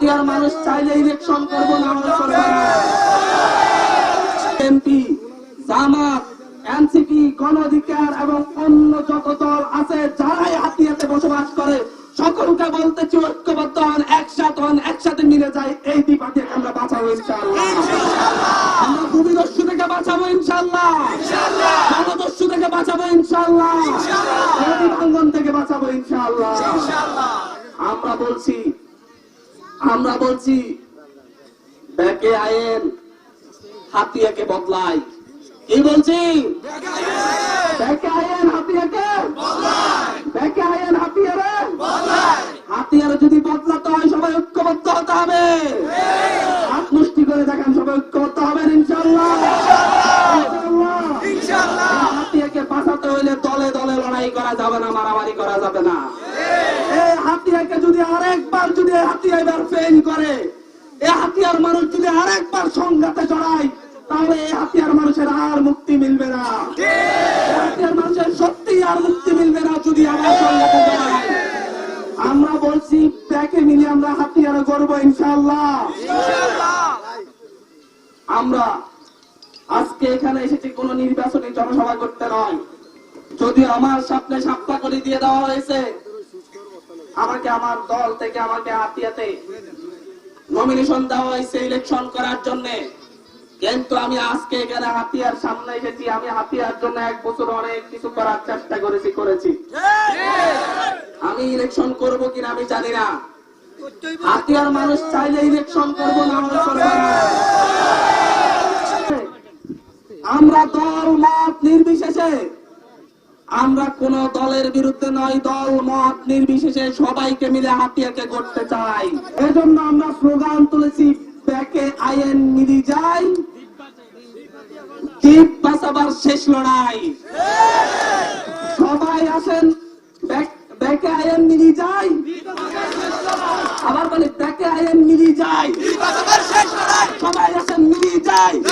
হাতিয়ার মানুষ চাইলে ইলেকশন করব না আমরা এমপি জামাত এনসিপি গণ অধিকার এবং অন্য যত দল আছে যারাই হাতিয়াতে বসবাস করে সকলকে বলতেছি ঐক্যবদ্ধ হন একসাথে হন একসাথে মিলে যায় এই দ্বিপাকে আমরা বাঁচাবো ইনশাআল্লাহ। আমরা ভূমিদস্যু থেকে বাঁচাবো ইনশাআল্লাহ। জনদস্যু থেকে বাঁচাবো ইনশাআল্লাহ। নদী ভাঙ্গন থেকে বাঁচাবো ইনশাআল্লাহ। আমরা বলছি আমরা বলছি ব্যাকে আইন হাতিয়াকে বদলাই। কি বলছি? ব্যাকে আইন হাতিয়াকে ব্যাকে আইন হাতিয়ারে হাতিয়ারে যদি বদলাতে হয় সবাই ঐক্যবদ্ধ হতে হবে। হাত মুষ্টি করে দেখেন সবাই ঐক্যবদ্ধ হবেন ইনশাল্লাহ ইনশাল্লাহ হাতিয়াকে বাঁচাতে হইলে দলে দলে লড়াই করা যাবে না, মারামারি করা যাবে না। এই হাতিয়াকে যদি আরেকবার যদি হাতিয়া এবার করে এই হাতিয়ার মানুষ যদি আরেকবার সংঘাতে জড়ায়, তাহলে এই হাতিয়ার মানুষের আর মুক্তি মিলবে না। হাতিয়ার মানুষের সত্যি আর মুক্তি মিলবে না যদি সংঘাতে জড়ায়। আমরা বলছি প্যাকে মিলে আমরা হাতিয়ারে করব ইনশাল্লাহ আমরা আজকে এখানে এসেছি কোন নির্বাচনী জনসভা করতে নয়। যদি আমার সামনে সাপ্তাহ করে দিয়ে দেওয়া হয়েছে, আমাকে আমার দল থেকে আমাকে হাতিয়াতে নমিনেশন দেওয়া হয়েছে ইলেকশন করার জন্য। কিন্তু আমি আজকে এখানে হাতিয়ার সামনে এসেছি, আমি হাতিয়ার জন্য এক বছর অনেক কিছু করার চেষ্টা করেছি করেছি। আমি ইলেকশন করব কিনা আমি জানি না। হাতিয়ার মানুষ চাইলে ইলেকশন করব না। আমরা দল, মত, নির্বিশেষে আমরা কোন দলের বিরুদ্ধে নয়, দল, মত নির্বিশেষে সবাইকে মিলে হাতিয়াকে করতে চাই। এজন্য আমরা স্লোগান তুলেছি, ব্যাকে আইন মিলি যাই শেষ লড়াই। সবাই আসেন, ব্যাক- আইন মিলি যাই আবার বলি, ব্যাকে আইন মিলি যাই সবাই আসেন মিলি যাই